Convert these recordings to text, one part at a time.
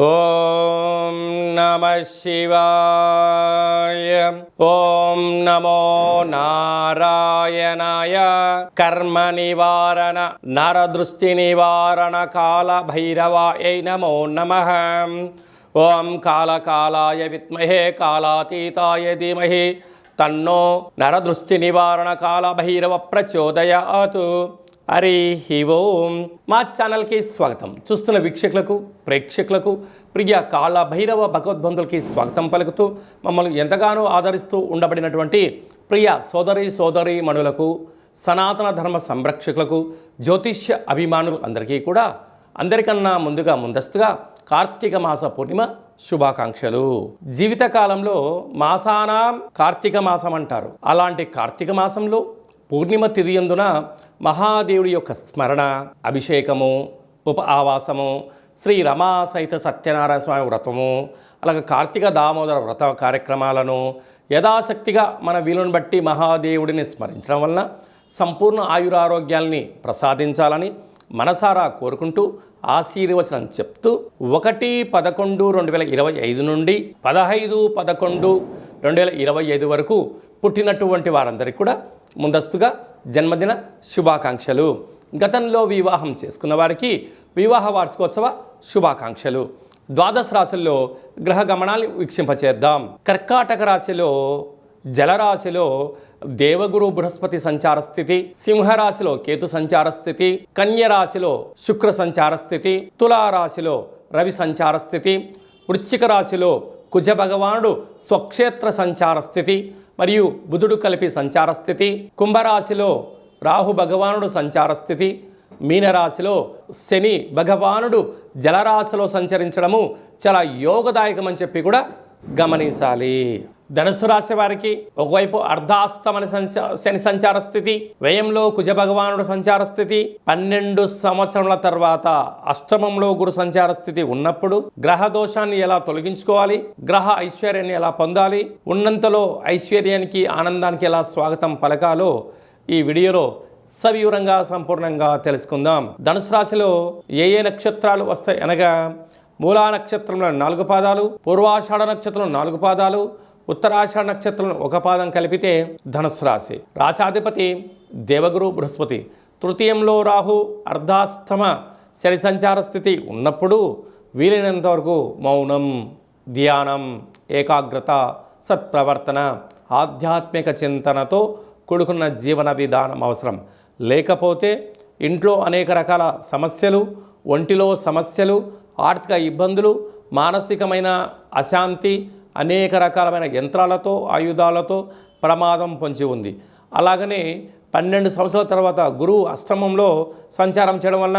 ఓం నమ శివాయ. ఓం నమో నారాయణాయ. కర్మ నివారణ నరదృష్టి నివారణ కాల భైరవాయ నమో నమ. ఓం కాలకాలాయ విత్మహే కాలాతీతాయ ధీమహి. తన్నో నరదృష్టి నివారణ కాల భైరవ ప్రచోదయాతు. హరి ఓం. మా ఛానల్కి స్వాగతం. చూస్తున్న వీక్షకులకు ప్రేక్షకులకు ప్రియ కాళ భైరవ భగవద్బంధులకి స్వాగతం పలుకుతూ మమ్మల్ని ఎంతగానో ఆదరిస్తూ ఉండబడినటువంటి ప్రియ సోదరి సోదరి మణులకు సనాతన ధర్మ సంరక్షకులకు జ్యోతిష్య అభిమానులు అందరికీ కూడా అందరికన్నా ముందుగా ముందస్తుగా కార్తీక మాస పూర్ణిమ శుభాకాంక్షలు. జీవితకాలంలో మాసానా కార్తీక మాసం అంటారు. అలాంటి కార్తీక మాసంలో పూర్ణిమ తిథియందున మహాదేవుడి యొక్క స్మరణ అభిషేకము ఉప ఆవాసము శ్రీ రమా సహిత సత్యనారాయణ స్వామి వ్రతము అలాగే కార్తీక దామోదర వ్రత కార్యక్రమాలను యథాశక్తిగా మన వీలుని బట్టి మహాదేవుడిని స్మరించడం వలన సంపూర్ణ ఆయురారోగ్యాల్ని ప్రసాదించాలని మనసారా కోరుకుంటూ ఆశీర్వచనం చెప్తూ ఒకటి పదకొండు రెండు వేల ఇరవై ఐదు నుండి పదహైదు పదకొండు రెండు వేల ఇరవై ఐదు వరకు పుట్టినటువంటి వారందరికీ కూడా ముందస్తుగా జన్మదిన శుభాకాంక్షలు. గతంలో వివాహం చేసుకున్న వారికి వివాహ వార్షికోత్సవ శుభాకాంక్షలు. ద్వాదశ రాశుల్లో గ్రహ గమనాన్ని వీక్షింపచేద్దాం. కర్కాటక రాశిలో జలరాశిలో దేవగురు బృహస్పతి సంచార స్థితి సింహరాశిలో కేతు సంచార స్థితి కన్య రాశిలో శుక్ర సంచార స్థితి తులారాశిలో రవి సంచార స్థితి వృశ్చిక రాశిలో కుజ భగవానుడు స్వక్షేత్ర సంచార స్థితి మరియు బుధుడు కలిపి సంచార స్థితి కుంభరాశిలో రాహు భగవానుడు సంచార స్థితి మీనరాశిలో శని భగవానుడు జలరాశిలో సంచరించడము చాలా యోగదాయకమని చెప్పి కూడా గమనించాలి. ధనుసు రాశి వారికి ఒకవైపు అర్ధాస్తమన శని సంచార స్థితి వ్యయంలో కుజ భగవానుడు సంచార స్థితి పన్నెండు సంవత్సరముల తర్వాత అష్టమంలో గురు సంచార స్థితి ఉన్నప్పుడు గ్రహ దోషాన్ని ఎలా తొలగించుకోవాలి గ్రహ ఐశ్వర్యాన్ని ఎలా పొందాలి ఉన్నంతలో ఐశ్వర్యానికి ఆనందానికి ఎలా స్వాగతం పలకాలో ఈ వీడియోలో సవివరంగా సంపూర్ణంగా తెలుసుకుందాం. ధనుసు రాశిలో ఏ ఏ నక్షత్రాలు వస్తాయి అనగా మూలా నక్షత్రంలో నాలుగు పాదాలు పూర్వాషాఢ నక్షత్రం నాలుగు పాదాలు ఉత్తరాషాఢ నక్షత్రం ఒక పాదం కలిపితే ధనుసు రాశి. రాశాధిపతి దేవగురు బృహస్పతి. తృతీయంలో రాహు అర్ధాష్టమ శని సంచార స్థితి ఉన్నప్పుడు వీలైనంత వరకు మౌనం ధ్యానం ఏకాగ్రత సత్ప్రవర్తన ఆధ్యాత్మిక చింతనతో కూడుకున్న జీవన విధానం అవసరం. లేకపోతే ఇంట్లో అనేక రకాల సమస్యలు ఒంటిలో సమస్యలు ఆర్థిక ఇబ్బందులు మానసికమైన అశాంతి అనేక రకాలమైన యంత్రాలతో ఆయుధాలతో ప్రమాదం పొంచి ఉంది. అలాగనే పన్నెండు సంవత్సరాల తర్వాత గురువు అష్టమంలో సంచారం చేయడం వల్ల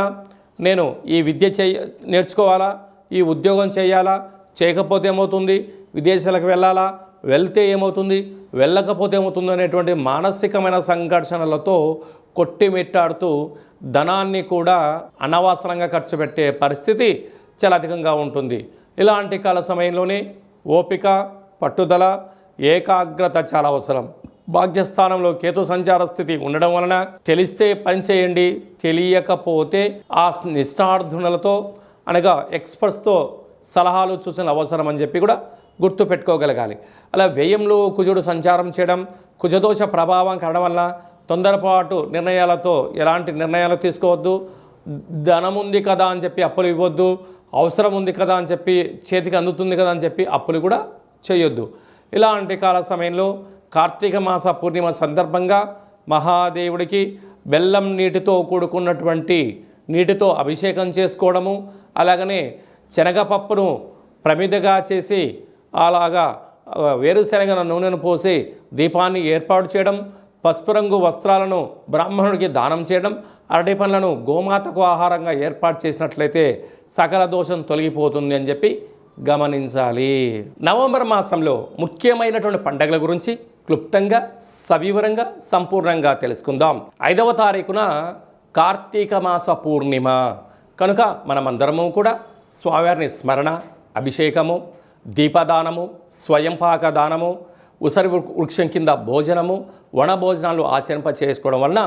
నేను ఈ విద్య చేయ నేర్చుకోవాలా? ఈ ఉద్యోగం చేయాలా? చేయకపోతే ఏమవుతుంది? విదేశాలకు వెళ్ళాలా? వెళ్తే ఏమవుతుంది? వెళ్ళకపోతే ఏమవుతుంది? అనేటువంటి మానసికమైన సంఘర్షణలతో కొట్టిమిట్టాడుతూ ధనాన్ని కూడా అనవసరంగా ఖర్చు పెట్టే పరిస్థితి చాలా అధికంగా ఉంటుంది. ఇలాంటి కాల సమయంలోనే ఓపిక పట్టుదల ఏకాగ్రత చాలా అవసరం. భాగ్యస్థానంలో కేతు సంచార స్థితి ఉండడం వలన తెలిస్తే పని చేయండి తెలియకపోతే ఆ నిష్ణార్థునులతో అనగా ఎక్స్పర్ట్స్తో సలహాలు చూసిన అవసరం అని చెప్పి కూడా గుర్తు పెట్టుకోగలగాలి. అలా వ్యయంలో కుజుడు సంచారం చేయడం కుజదోష ప్రభావం కావడం వల్ల తొందరపాటు నిర్ణయాలతో ఎలాంటి నిర్ణయాలు తీసుకోవద్దు ధనముంది కదా అని చెప్పి అప్పులు ఇవ్వద్దు అవసరం ఉంది కదా అని చెప్పి చేతికి అందుతుంది కదా అని చెప్పి అప్పులు కూడా చేయొద్దు. ఇలాంటి కాల సమయంలో కార్తీక మాస పూర్ణిమ సందర్భంగా మహాదేవుడికి బెల్లం నీటితో కూడుకున్నటువంటి నీటితో అభిషేకం చేసుకోవడము అలాగనే శనగపప్పును ప్రమిదగా చేసి అలాగా వేరుశనగ నూనెను పోసి దీపాన్ని ఏర్పాటు చేయడం పసుపు రంగు వస్త్రాలను బ్రాహ్మణుడికి దానం చేయడం అరటి పండ్లను గోమాతకు ఆహారంగా ఏర్పాటు చేసినట్లయితే సకల దోషం తొలగిపోతుంది అని చెప్పి గమనించాలి. నవంబర్ మాసంలో ముఖ్యమైనటువంటి పండగల గురించి క్లుప్తంగా సవివరంగా సంపూర్ణంగా తెలుసుకుందాం. ఐదవ తారీఖున కార్తీక మాస పూర్ణిమ. కనుక మనమందరము కూడా స్వామివారిని స్మరణ అభిషేకము దీపదానము స్వయంపాక దానము ఉసరి వృక్షం కింద భోజనము వన భోజనాలు ఆచరింప చేసుకోవడం వలన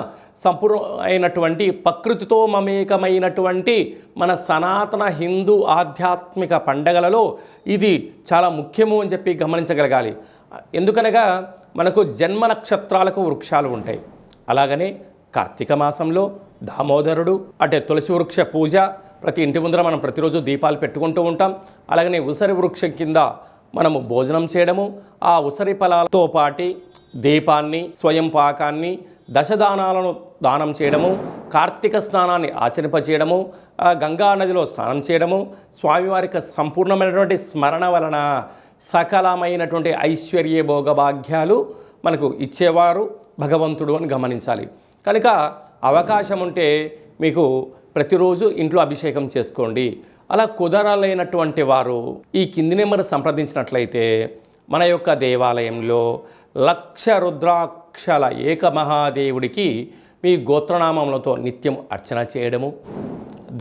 సంపూర్ణ అయినటువంటి ప్రకృతితో మమేకమైనటువంటి మన సనాతన హిందూ ఆధ్యాత్మిక పండగలలో ఇది చాలా ముఖ్యము అని చెప్పి గమనించగలగాలి. ఎందుకనగా మనకు జన్మ నక్షత్రాలకు వృక్షాలు ఉంటాయి. అలాగనే కార్తీక మాసంలో దామోదరుడు అంటే తులసి వృక్ష పూజ ప్రతి ఇంటి ముందర మనం ప్రతిరోజు దీపాలు పెట్టుకుంటూ ఉంటాం. అలాగనే ఉసరి వృక్షం కింద మనము భోజనం చేయడము ఆ ఉసరి ఫలాలతో పాటి దీపాన్ని స్వయం పాకాన్ని దశదానాలను దానం చేయడము కార్తీక స్నానాన్ని ఆచరింపచేయడము ఆ గంగా నదిలో స్నానం చేయడము స్వామివారికి సంపూర్ణమైనటువంటి స్మరణ వలన సకలమైనటువంటి ఐశ్వర్య భోగభాగ్యాలు మనకు ఇచ్చేవారు భగవంతుడు అని గమనించాలి. కనుక అవకాశం ఉంటే మీకు ప్రతిరోజు ఇంట్లో అభిషేకం చేసుకోండి. అలా కుదరాలైనటువంటి వారు ఈ కింది నెంబర్ సంప్రదించినట్లయితే మన యొక్క దేవాలయంలో లక్ష రుద్రాక్షల ఏకమహాదేవుడికి మీ గోత్రనామములతో నిత్యం అర్చన చేయడము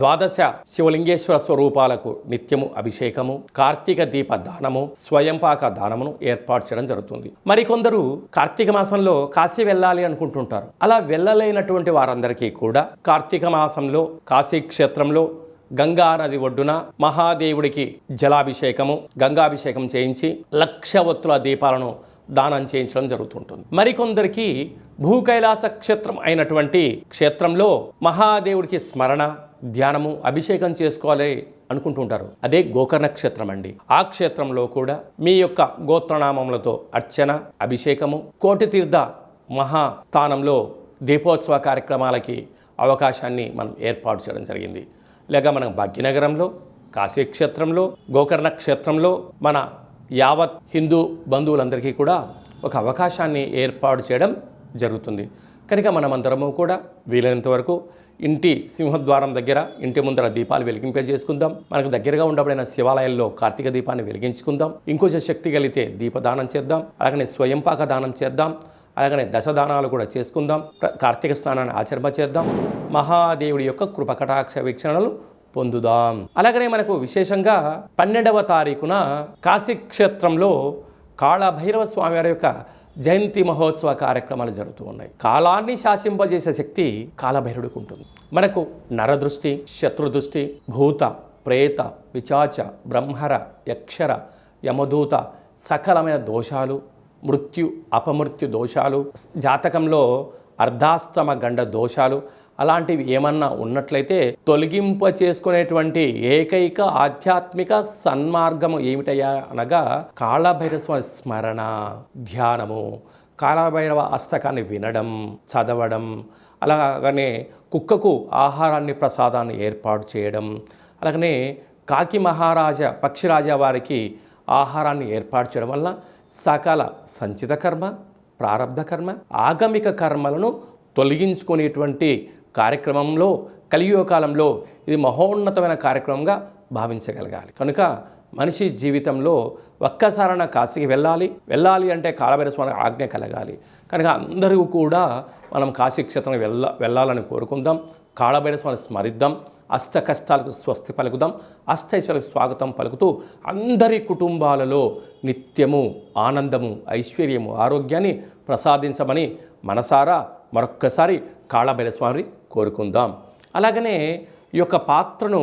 ద్వాదశ శివలింగేశ్వర స్వరూపాలకు నిత్యము అభిషేకము కార్తీక దీప దానము స్వయంపాక దానమును ఏర్పాటు చేయడం జరుగుతుంది. మరికొందరు కార్తీక మాసంలో కాశీ వెళ్ళాలి అనుకుంటుంటారు. అలా వెళ్ళలేనటువంటి వారందరికీ కూడా కార్తీక మాసంలో కాశీ క్షేత్రంలో గంగా నది ఒడ్డున మహాదేవుడికి జలాభిషేకము గంగాభిషేకం చేయించి లక్ష వత్తుల దీపాలను దానం చేయించడం జరుగుతుంటుంది. మరికొందరికి భూకైలాస క్షేత్రం అయినటువంటి క్షేత్రంలో మహాదేవుడికి స్మరణ ధ్యానము అభిషేకం చేసుకోవాలి అనుకుంటుంటారు. అదే గోకర్ణ క్షేత్రం అండి. ఆ క్షేత్రంలో కూడా మీ యొక్క గోత్రనామములతో అర్చన అభిషేకము కోటి తీర్థ మహాస్థానంలో దీపోత్సవ కార్యక్రమాలకి అవకాశాన్ని మనం ఏర్పాటు చేయడం జరిగింది. లేక మనం భాగ్యనగరంలో కాశీ క్షేత్రంలో గోకర్ణ క్షేత్రంలో మన యావత్ హిందూ బంధువులందరికీ కూడా ఒక అవకాశాన్ని ఏర్పాటు చేయడం జరుగుతుంది. కనుక మనమందరము కూడా వీలైనంత వరకు ఇంటి సింహద్వారం దగ్గర ఇంటి ముందర దీపాలు వెలిగింపజేసుకుందాం. మనకు దగ్గరగా ఉండబడిన శివాలయాల్లో కార్తీక దీపాన్ని వెలిగించుకుందాం. ఇంకొంచెం శక్తి కలిగితే దీపదానం చేద్దాం. అలాగనే స్వయంపాక దానం చేద్దాం. అలాగనే దశదానాలు కూడా చేసుకుందాం. కార్తీక స్నానాన్ని ఆచరణ చేద్దాం. మహాదేవుడి యొక్క కృపకటాక్ష వీక్షణలు పొందుదాం. అలాగనే మనకు విశేషంగా పన్నెండవ తారీఖున కాశీ క్షేత్రంలో కాళభైరవ స్వామివారి యొక్క జయంతి మహోత్సవ కార్యక్రమాలు జరుగుతూ ఉన్నాయి. కాలాన్ని శాసింపజేసే శక్తి కాలభైరుడికి ఉంటుంది. మనకు నరదృష్టి శత్రుదృష్టి భూత ప్రేత విచాచ బ్రహ్మర యక్షర యమదూత సకలమైన దోషాలు మృత్యు అపమృత్యు దోషాలు జాతకంలో అర్ధాస్తమ గండ దోషాలు అలాంటివి ఏమన్నా ఉన్నట్లయితే తొలగింప చేసుకునేటువంటి ఏకైక ఆధ్యాత్మిక సన్మార్గము ఏమిటయ్యా అనగా కాళభైరవ స్మరణ ధ్యానము కాళభైరవ అస్తకాన్ని వినడం చదవడం అలాగనే కుక్కకు ఆహారాన్ని ప్రసాదాన్ని ఏర్పాటు చేయడం అలాగనే కాకి మహారాజా పక్షిరాజా వారికి ఆహారాన్ని ఏర్పాటు చేయడం వల్ల సకల సంచిత కర్మ ప్రారంధ కర్మ ఆగమిక కర్మలను తొలగించుకునేటువంటి కార్యక్రమంలో కలియుగ కాలంలో ఇది మహోన్నతమైన కార్యక్రమంగా భావించగలగాలి. కనుక మనిషి జీవితంలో ఒక్కసారైనా కాశీకి వెళ్ళాలి. వెళ్ళాలి అంటే కాలభైరస్వామి ఆజ్ఞ కలగాలి. కనుక అందరూ కూడా మనం కాశీ క్షేత్రం వెళ్ళ వెళ్ళాలని కోరుకుందాం. కాళభైరస్వామిని స్మరిద్దాం. అష్ట కష్టాలకు స్వస్తి పలుకుదాం. అష్టైశ్వర్లకు స్వాగతం పలుకుతూ అందరి కుటుంబాలలో నిత్యము ఆనందము ఐశ్వర్యము ఆరోగ్యాన్ని ప్రసాదించమని మనసారా మరొక్కసారి కాళభైరస్వామిని కోరుకుందాం. అలాగనే ఈ యొక్క పాత్రను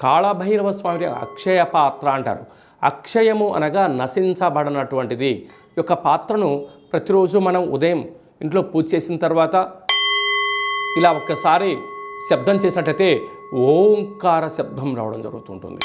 కాళభైరవ స్వామి అక్షయ పాత్ర అంటారు. అక్షయము అనగా నశించబడినటువంటిది. ఈ యొక్క పాత్రను ప్రతిరోజు మనం ఉదయం ఇంట్లో పూజ చేసిన తర్వాత ఇలా ఒక్కసారి శబ్దం చేసినట్టయితే ఓంకార శబ్దం రావడం జరుగుతుంటుంది.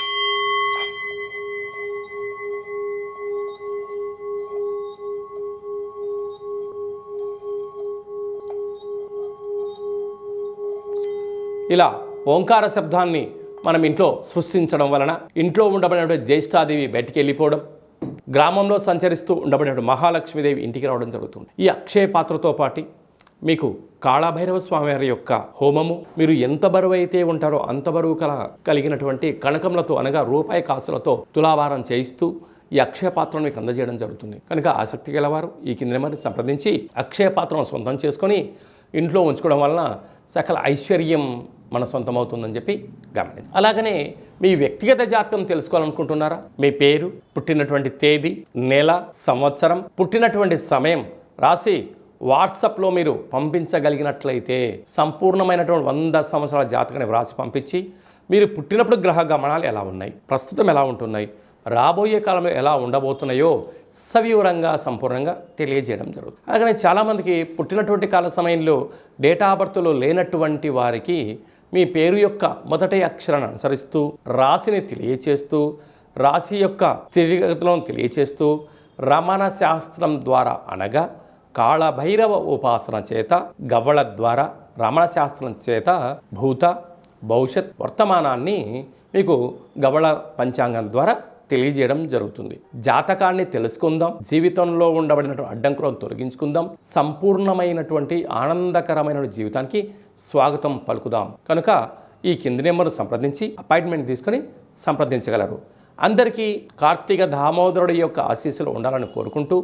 ఇలా ఓంకార శబ్దాన్ని మనం ఇంట్లో సృష్టించడం వలన ఇంట్లో ఉండబడినటువంటి జ్యేష్ఠాదేవి బయటికి వెళ్ళిపోవడం గ్రామంలో సంచరిస్తూ ఉండబడినటువంటి మహాలక్ష్మీదేవి ఇంటికి రావడం జరుగుతుంది. ఈ అక్షయ పాత్రతో పాటు మీకు కాళభైరవ స్వామి వారి యొక్క హోమము. మీరు ఎంత బరువు అయితే ఉంటారో అంత బరువు కల కలిగినటువంటి కనకములతో అనగా రూపాయి కాసులతో తులాభారం చేయిస్తూ ఈ అక్షయ పాత్రను మీకు అందజేయడం జరుగుతుంది. కనుక ఆసక్తి గలవారు ఈ కింద నెంబర్ని సంప్రదించి అక్షయ పాత్రను సొంతం చేసుకొని ఇంట్లో ఉంచుకోవడం వలన సకల ఐశ్వర్యం మన సొంతమవుతుందని చెప్పి గమనించి. అలాగనే మీ వ్యక్తిగత జాతకం తెలుసుకోవాలనుకుంటున్నారా? మీ పేరు పుట్టినటువంటి తేదీ నెల సంవత్సరం పుట్టినటువంటి సమయం రాసి వాట్సాప్లో మీరు పంపించగలిగినట్లయితే సంపూర్ణమైనటువంటి వంద సంవత్సరాల జాతకాన్ని వ్రాసి పంపించి మీరు పుట్టినప్పుడు గ్రహ గమనాలు ఎలా ఉన్నాయి? ప్రస్తుతం ఎలా ఉంటున్నాయి? రాబోయే కాలంలో ఎలా ఉండబోతున్నాయో సవివరంగా సంపూర్ణంగా తెలియజేయడం జరుగుతుంది. అలాగనే చాలామందికి పుట్టినటువంటి కాల సమయంలో డేటా బర్త్లో లేనటువంటి వారికి మీ పేరు యొక్క మొదటి అక్షరాన్ని అనుసరిస్తూ రాశిని తెలియచేస్తూ రాశి యొక్క స్థితిగతులను తెలియచేస్తూ రమణ శాస్త్రం ద్వారా అనగా కాళభైరవ ఉపాసన చేత గవ్వళ ద్వారా రమణ శాస్త్రం చేత భూత భవిష్యత్ వర్తమానాన్ని మీకు గవళ పంచాంగం ద్వారా తెలియజేయడం జరుగుతుంది. జాతకాన్ని తెలుసుకుందాం జీవితంలో ఉండబడిన అడ్డంకులను తొలగించుకుందాం సంపూర్ణమైనటువంటి ఆనందకరమైన జీవితానికి స్వాగతం పలుకుదాం. కనుక ఈ కింది నెంబర్ సంప్రదించి అపాయింట్మెంట్ తీసుకొని సంప్రదించగలరు. అందరికీ కార్తీక దామోదరుడి యొక్క ఆశీస్సులు ఉండాలని కోరుకుంటూ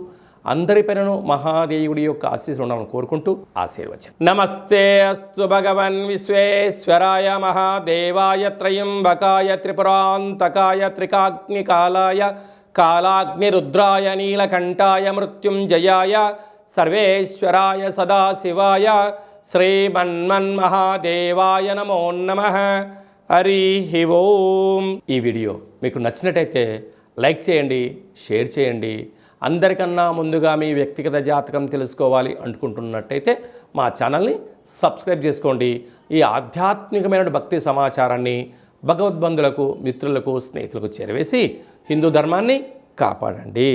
అందరిపైనను మహాదేవుడి యొక్క ఆశీస్సులు ఉండాలని కోరుకుంటూ ఆశీర్వచనం. నమస్తే అస్తు భగవన్ విశ్వేశ్వరాయ మహాదేవాయ త్రయంబకాయ త్రిపురాంతకాయ త్రికాగ్నికాలాయ కాలాగ్నిరుద్రాయ నీలకంఠాయ మృత్యుంజయాయ సర్వేశ్వరాయ సదాశివాయ శ్రీమన్మన్మహాదేవాయ నమో నమ. హరి ఓం. ఈ వీడియో మీకు నచ్చినట్టయితే లైక్ చేయండి షేర్ చేయండి అందరికన్నా ముందుగా మీ వ్యక్తిగత జాతకం తెలుసుకోవాలి అనుకుంటున్నట్టయితే మా ఛానల్ని సబ్స్క్రైబ్ చేసుకోండి. ఈ ఆధ్యాత్మికమైన భక్తి సమాచారాన్ని భగవద్బంధులకు మిత్రులకు స్నేహితులకు చేరవేసి హిందూ ధర్మాన్ని కాపాడండి.